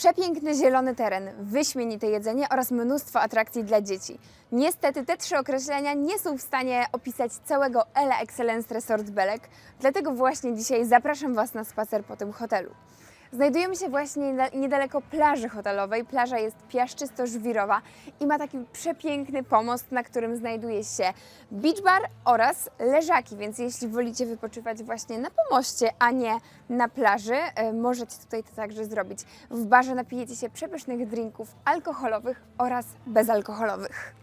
Przepiękny zielony teren, wyśmienite jedzenie oraz mnóstwo atrakcji dla dzieci. Niestety te trzy określenia nie są w stanie opisać całego Ele Excellence Resort Belek, dlatego właśnie dzisiaj zapraszam Was na spacer po tym hotelu. Znajdujemy się właśnie niedaleko plaży hotelowej. Plaża jest piaszczysto-żwirowa i ma taki przepiękny pomost, na którym znajduje się beach bar oraz leżaki, więc jeśli wolicie wypoczywać właśnie na pomoście, a nie na plaży, e, możecie tutaj to także zrobić. W barze napijecie się przepysznych drinków alkoholowych oraz bezalkoholowych.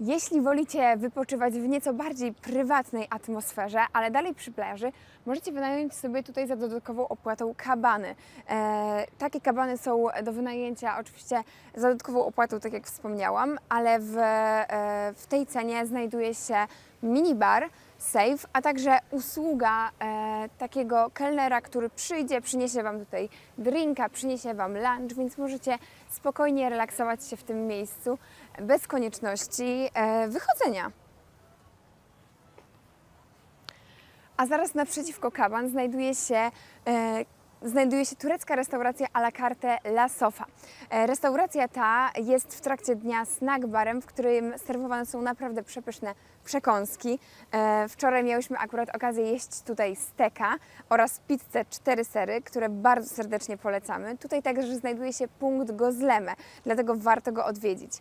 Jeśli wolicie wypoczywać w nieco bardziej prywatnej atmosferze, ale dalej przy plaży, możecie wynająć sobie tutaj za dodatkową opłatą kabany. E, takie kabany są do wynajęcia oczywiście za dodatkową opłatą, tak jak wspomniałam, ale w, e, w tej cenie znajduje się minibar, safe, a także usługa e, takiego kelnera, który przyjdzie, przyniesie Wam tutaj drinka, przyniesie Wam lunch, więc możecie spokojnie relaksować się w tym miejscu bez konieczności e, wychodzenia. A zaraz naprzeciwko kaban znajduje się, e, znajduje się turecka restauracja à la carte La Sofa. E, restauracja ta jest w trakcie dnia snack barem, w którym serwowane są naprawdę przepyszne przekąski. E, wczoraj miałyśmy akurat okazję jeść tutaj steka oraz pizzę cztery sery, które bardzo serdecznie polecamy. Tutaj także znajduje się punkt Gozleme, dlatego warto go odwiedzić.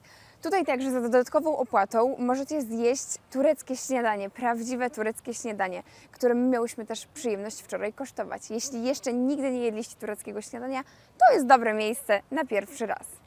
Tutaj także za dodatkową opłatą możecie zjeść tureckie śniadanie, prawdziwe tureckie śniadanie, które my miałyśmy też przyjemność wczoraj kosztować. Jeśli jeszcze nigdy nie jedliście tureckiego śniadania, to jest dobre miejsce na pierwszy raz.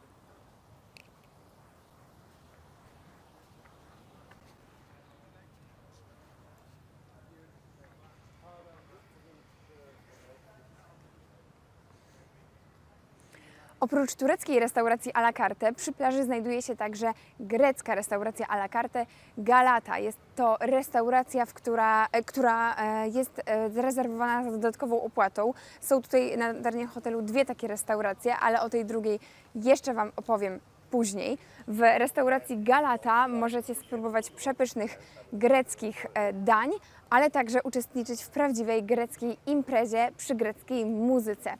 Oprócz tureckiej restauracji à la carte przy plaży znajduje się także grecka restauracja à la carte Galata. Jest to restauracja, w która, e, która e, jest e, zarezerwowana za dodatkową opłatą. Są tutaj na terenie hotelu dwie takie restauracje, ale o tej drugiej jeszcze Wam opowiem później. W restauracji Galata możecie spróbować przepysznych greckich dań, ale także uczestniczyć w prawdziwej greckiej imprezie przy greckiej muzyce.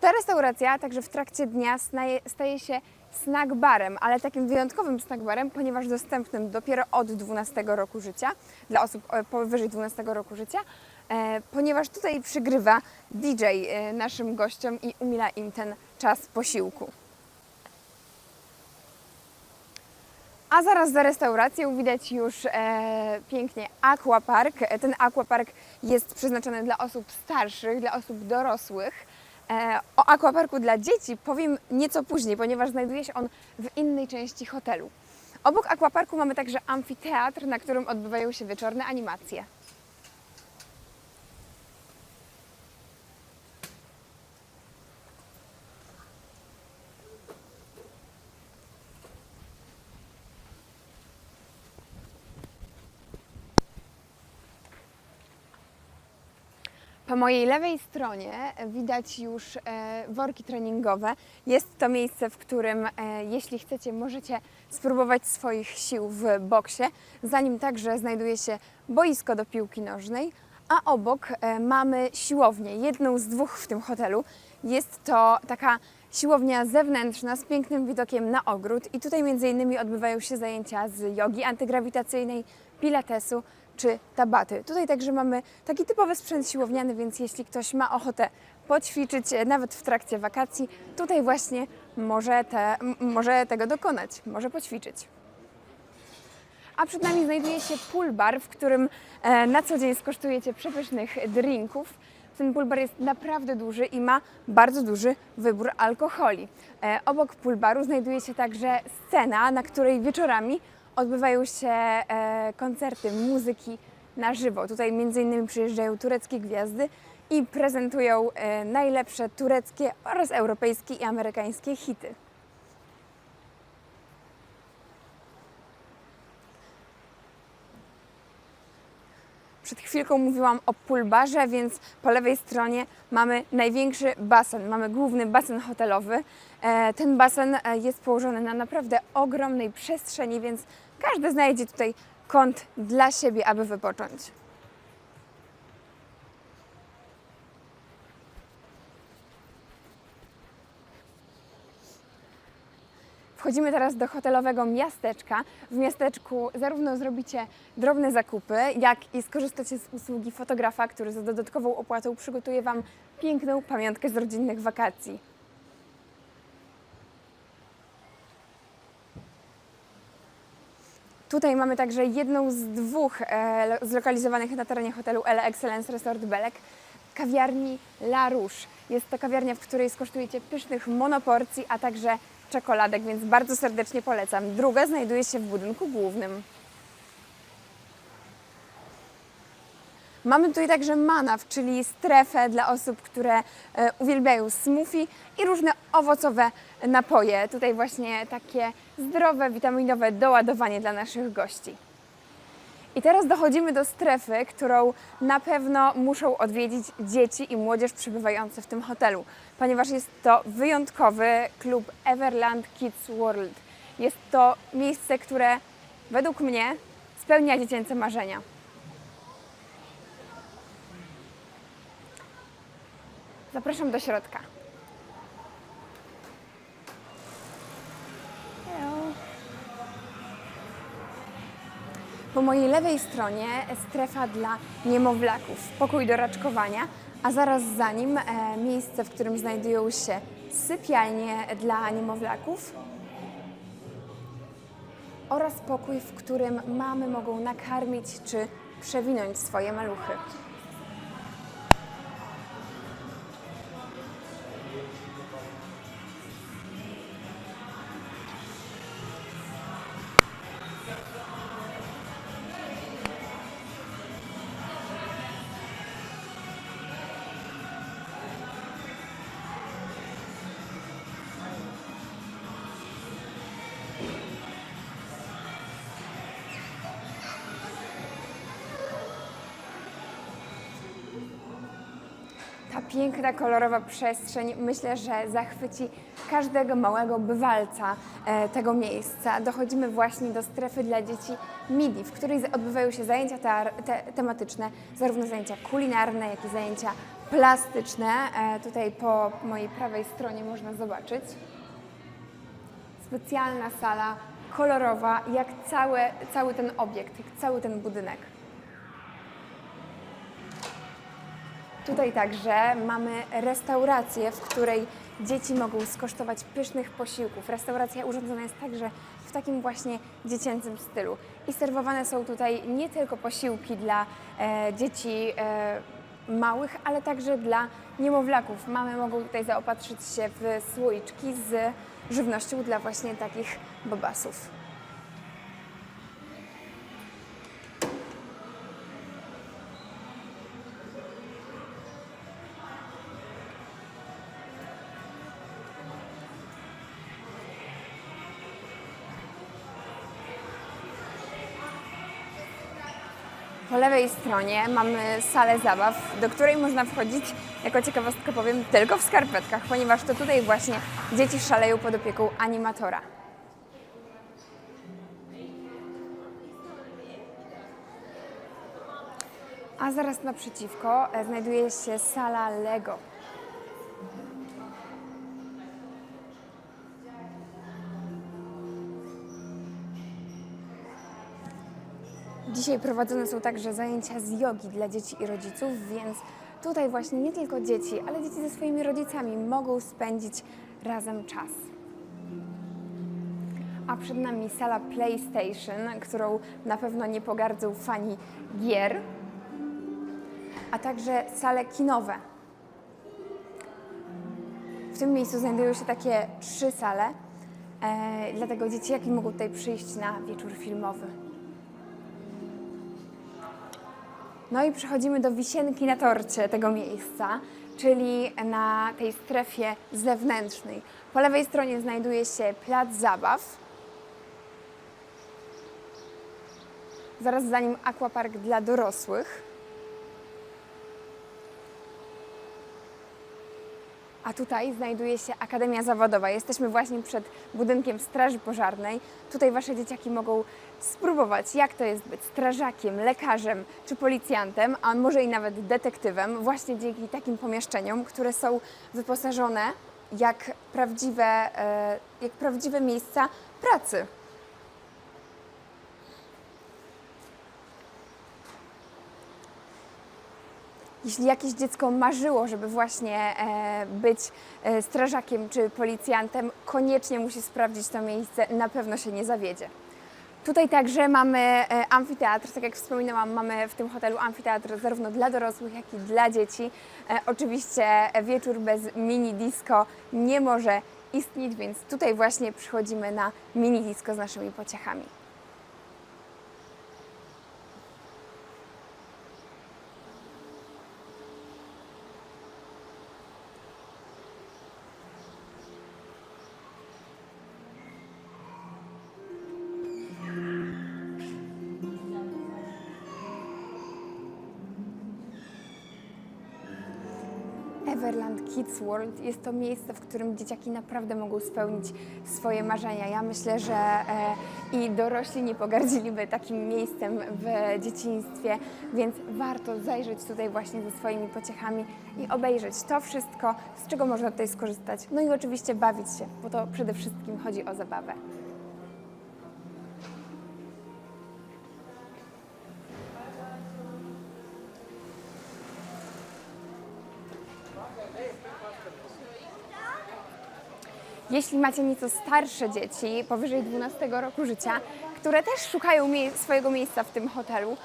Ta restauracja także w trakcie dnia staje, się snack barem, ale takim wyjątkowym snack barem, ponieważ dostępnym dopiero od 12 roku życia, dla osób e, powyżej 12 roku życia, e, ponieważ tutaj przygrywa DJ e, naszym gościom i umila im ten czas posiłku. A zaraz za restauracją widać już e, pięknie aquapark. Ten aquapark jest przeznaczony dla osób starszych, dla osób dorosłych. E, o aquaparku dla dzieci powiem nieco później, ponieważ znajduje się on w innej części hotelu. Obok aquaparku mamy także amfiteatr, na którym odbywają się wieczorne animacje. Po mojej lewej stronie widać już e, worki treningowe. Jest to miejsce, w którym, e, jeśli chcecie, możecie spróbować swoich sił w boksie. Za nim także znajduje się boisko do piłki nożnej, a obok e, mamy siłownię, jedną z dwóch w tym hotelu. Jest to taka siłownia zewnętrzna z pięknym widokiem na ogród i tutaj między innymi odbywają się zajęcia z jogi antygrawitacyjnej, pilatesu czy tabaty. Tutaj także mamy taki typowy sprzęt siłowniany, więc jeśli ktoś ma ochotę poćwiczyć e, nawet w trakcie wakacji, tutaj właśnie może, te, może tego dokonać, może poćwiczyć. A przed nami znajduje się pool bar, w którym e, na co dzień skosztujecie przepysznych drinków. Ten pool bar jest naprawdę duży i ma bardzo duży wybór alkoholi. E, obok pool baru znajduje się także scena, na której wieczorami odbywają się e, koncerty muzyki na żywo. Tutaj innymi przyjeżdżają tureckie gwiazdy i prezentują e, najlepsze tureckie oraz europejskie i amerykańskie hity. Przed chwilką mówiłam o poolbarze, więc po lewej stronie mamy największy basen. Mamy główny basen hotelowy. E, Ten basen jest położony na naprawdę ogromnej przestrzeni, więc każdy znajdzie tutaj kąt dla siebie, aby wypocząć. Wchodzimy teraz do hotelowego miasteczka. W miasteczku zarówno zrobicie drobne zakupy, jak i skorzystacie z usługi fotografa, który za dodatkową opłatą przygotuje Wam piękną pamiątkę z rodzinnych wakacji. Tutaj mamy także jedną z dwóch e, lo- zlokalizowanych na terenie hotelu Ele Excellence Resort Belek kawiarni La Rouge. Jest to kawiarnia, w której skosztujecie pysznych monoporcji, a także czekoladek, więc bardzo serdecznie polecam. Druga znajduje się w budynku głównym. Mamy tutaj także manaw, czyli strefę dla osób, które e, uwielbiają smoothie i różne owocowe napoje. Tutaj właśnie takie zdrowe, witaminowe doładowanie dla naszych gości. I teraz dochodzimy do strefy, którą na pewno muszą odwiedzić dzieci i młodzież przebywające w tym hotelu, ponieważ jest to wyjątkowy klub Everland Kids World. Jest to miejsce, które według mnie spełnia dziecięce marzenia. Zapraszam do środka. Po mojej lewej stronie strefa dla niemowlaków, pokój do raczkowania, a zaraz za nim e, miejsce, w którym znajdują się sypialnie dla niemowlaków oraz pokój, w którym mamy mogą nakarmić czy przewinąć swoje maluchy. Piękna, kolorowa przestrzeń myślę, że zachwyci każdego małego bywalca e, tego miejsca. Dochodzimy właśnie do strefy dla dzieci MIDI, w której odbywają się zajęcia te, tematyczne, zarówno zajęcia kulinarne, jak i zajęcia plastyczne. E, tutaj po mojej prawej stronie można zobaczyć. Specjalna sala, kolorowa, jak całe, cały ten obiekt, jak cały ten budynek. Tutaj także mamy restaurację, w której dzieci mogą skosztować pysznych posiłków. Restauracja urządzona jest także w takim właśnie dziecięcym stylu. I serwowane są tutaj nie tylko posiłki dla e, dzieci e, małych, ale także dla niemowlaków. Mamy mogą tutaj zaopatrzyć się w słoiczki z żywnością dla właśnie takich bobasów. Po lewej stronie mamy salę zabaw, do której można wchodzić, jako ciekawostkę powiem, tylko w skarpetkach, ponieważ to tutaj właśnie dzieci szaleją pod opieką animatora. A zaraz naprzeciwko e, znajduje się sala Lego. Dzisiaj prowadzone są także zajęcia z jogi dla dzieci i rodziców, więc tutaj właśnie nie tylko dzieci, ale dzieci ze swoimi rodzicami mogą spędzić razem czas. A przed nami sala PlayStation, którą na pewno nie pogardzą fani gier, a także sale kinowe. W tym miejscu znajdują się takie trzy sale, e, dlatego dzieciaki mogą tutaj przyjść na wieczór filmowy. No i przechodzimy do wisienki na torcie tego miejsca, czyli na tej strefie zewnętrznej. Po lewej stronie znajduje się plac zabaw. Zaraz za nim aquapark dla dorosłych. A tutaj znajduje się Akademia Zawodowa. Jesteśmy właśnie przed budynkiem Straży Pożarnej. Tutaj Wasze dzieciaki mogą spróbować, jak to jest być strażakiem, lekarzem czy policjantem, a może i nawet detektywem, właśnie dzięki takim pomieszczeniom, które są wyposażone jak prawdziwe, e, jak prawdziwe miejsca pracy. Jeśli jakieś dziecko marzyło, żeby właśnie e, być e, strażakiem czy policjantem, koniecznie musi sprawdzić to miejsce, na pewno się nie zawiedzie. Tutaj także mamy e, amfiteatr, tak jak wspominałam, mamy w tym hotelu amfiteatr zarówno dla dorosłych, jak i dla dzieci. Oczywiście wieczór bez mini disco nie może istnieć, więc tutaj właśnie przychodzimy na mini disco z naszymi pociechami. Everland Kids World jest to miejsce, w którym dzieciaki naprawdę mogą spełnić swoje marzenia. Ja myślę, że e, i dorośli nie pogardziliby takim miejscem w dzieciństwie, więc warto zajrzeć tutaj właśnie ze swoimi pociechami i obejrzeć to wszystko, z czego można tutaj skorzystać. No i oczywiście bawić się, bo to przede wszystkim chodzi o zabawę. Jeśli macie nieco starsze dzieci, powyżej 12 roku życia, które też szukają mie- swojego miejsca w tym hotelu,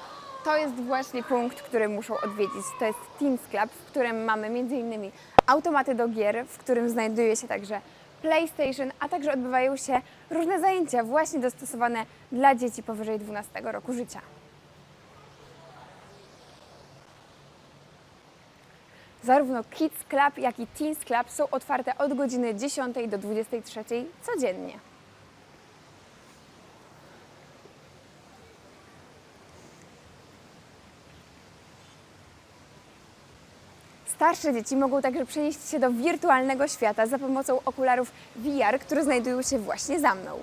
to jest właśnie punkt, który muszą odwiedzić. To jest Teams Club, w którym mamy m.in. automaty do gier, w którym znajduje się także PlayStation, a także odbywają się różne zajęcia właśnie dostosowane dla dzieci powyżej 12 roku życia. Zarówno Kids Club, jak i Teens Club są otwarte od godziny 10 do 23 codziennie. Starsze dzieci mogą także przenieść się do wirtualnego świata za pomocą okularów VR, które znajdują się właśnie za mną.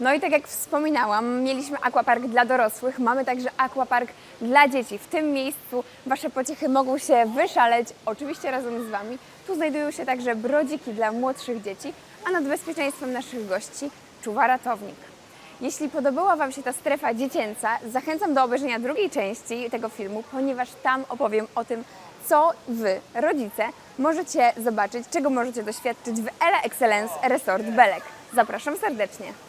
No i tak jak wspominałam, mieliśmy aquapark dla dorosłych, mamy także aquapark dla dzieci. W tym miejscu Wasze pociechy mogą się wyszaleć, oczywiście razem z Wami. Tu znajdują się także brodziki dla młodszych dzieci, a nad bezpieczeństwem naszych gości czuwa ratownik. Jeśli podobała Wam się ta strefa dziecięca, zachęcam do obejrzenia drugiej części tego filmu, ponieważ tam opowiem o tym, co Wy, rodzice, możecie zobaczyć, czego możecie doświadczyć w Ela Excellence Resort Belek. Zapraszam serdecznie.